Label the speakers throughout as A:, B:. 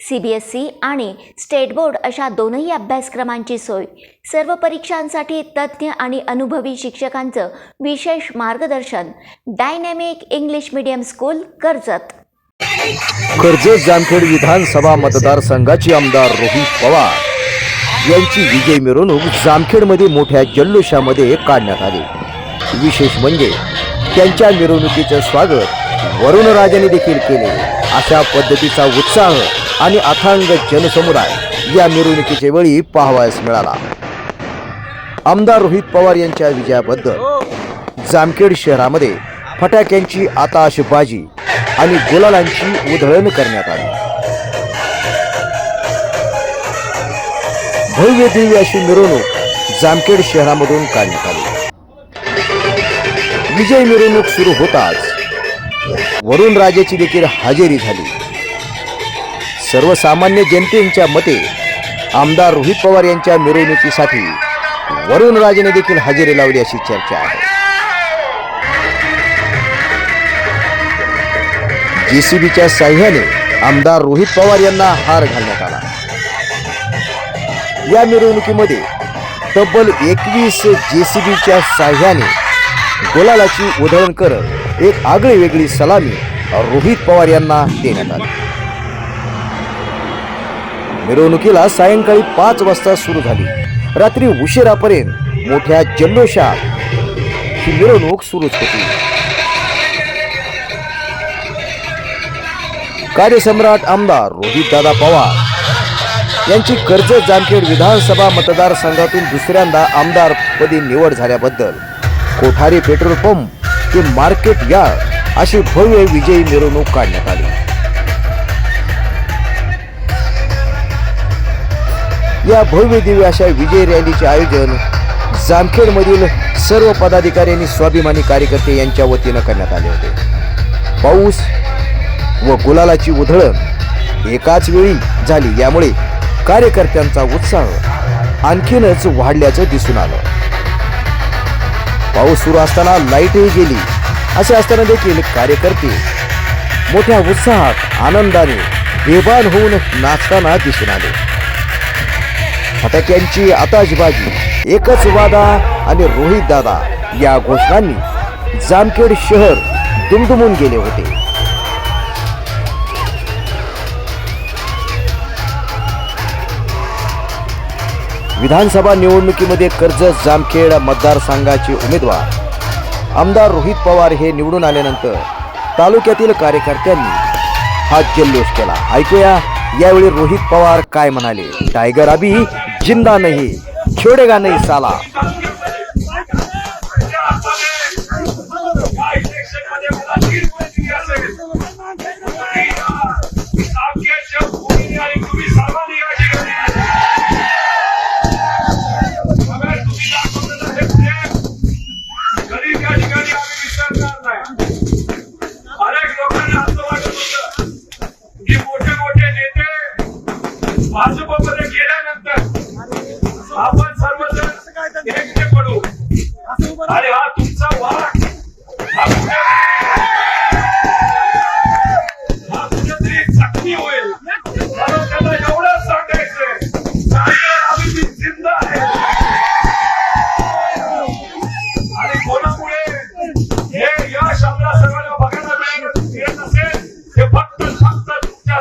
A: C B S C आणि state board अशा दोनही अभ्यासक्रमांची सोय. सर्व परीक्षांसाठी तज्ज्ञ आणि अनुभवी शिक्षकांचं विशेष मार्गदर्शन. Dynamic English medium school Karjat.
B: Karjat Jamkhed विधानसभा मतदारसंघाचे आमदार रोहित पवार. यांची विजय मिरवणूक जामखेडमध्ये मोठ्या जल्लोषामध्ये काढण्यात आली. विशेष म्हणजे त्यांच्या मिरवणुकीचं स्वागत वरुणराजाने देखील केले. अशा पद्धतीचा उत्साह आणि अथांग जनसमुदाय या मिरवणुकीच्या वेळी पाहावयास मिळाला. आमदार रोहित पवार यांच्या विजयाबद्दल जामखेड शहरामध्ये फटाक्यांची आताशबाजी आणि गुलालांची उधळण करण्यात आली. भव्य दिव्य अशी मिरवणूक जामखेड शहरामधून काढण्यात आली. विजय मिरवणूक सुरू होताच वरुण राजाची देखील हजेरी झाली. सर्वसामान्य जनतेच्या मते आमदार रोहित पवार यांच्या मिरवणुकीसाठी वरुण राजेने देखील हजेरी लावली अशी चर्चा आहे. जेसीबीच्या साह्याने आमदार रोहित पवार यांना हार घालण्यात आला. या मिरवणुकीमध्ये तब्बल एकवीस जेसीबीच्या साह्याने गुलालाची उधळण करत एक आगळी वेगळी सलामी रोहित पवार यांना देण्यात आली. मिरवणुकीला सायंकाळी पाच वाजता सुरू झाली. रात्री उशिरापर्यंत मोठ्या जल्लोषात ही मिरवणूक सुरूच होती. कार्यसम्राट आमदार रोहितदादा पवार यांची कर्जत जामखेड विधानसभा मतदारसंघातून दुसऱ्यांदा आमदारपदी निवड झाल्याबद्दल कोठारी पेट्रोल पंप ते मार्केट यार्ड अशी भव्य विजयी मिरवणूक काढण्यात आली. या भव्य दिव्य अशा विजय रॅलीचे आयोजन जामखेडमधील सर्व पदाधिकारी आणि स्वाभिमानी कार्यकर्ते यांच्या वतीनं करण्यात आले होते. पाऊस व गुलालाची उधळण एकाच वेळी झाली यामुळे कार्यकर्त्यांचा उत्साह आणखीनच वाढल्याचं दिसून आलं. पाऊस सुरू असताना लाईटही गेली असे असताना देखील कार्यकर्ते मोठ्या उत्साहात आनंदाने बेभान होऊन नाचताना दिसून आले. फटाक्यांची आताशबाजी एकच वादा आणि रोहित दादा या घोषणांनी जामखेड शहर दुमदुमून गेले होते. विधानसभा निवडणुकीमध्ये कर्जत जामखेड मतदारसंघाचे उमेदवार आमदार रोहित पवार हे निवडून आल्यानंतर तालुक्यातील कार्यकर्त्यांनी हा जल्लोष केला. ऐकूया यावेळी रोहित पवार काय म्हणाले. टायगर अभी जिंदा नाही छोडेगा नाही साला।
C: भाजप अरे हा तुमचा वाट कुठेतरी जखमी होईल. त्याला एवढंच सांगायचंय. जिंदा आहे. आणि कोणामुळे हे यश आपल्या सर्वांना बघायला मिळत असेल फक्त फक्त तुमच्या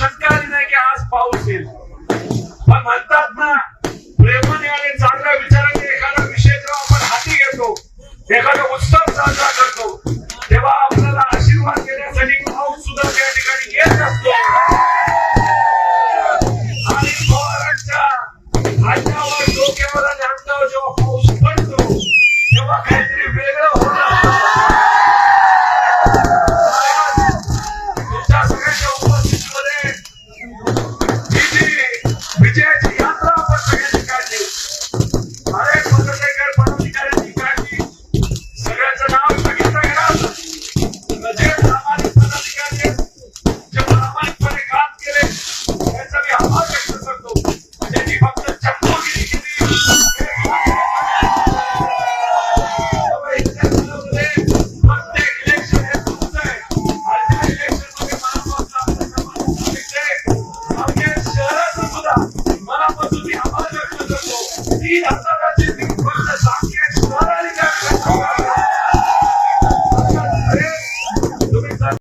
C: तीळ मात्र शंका आली नाही की आज पाऊस see.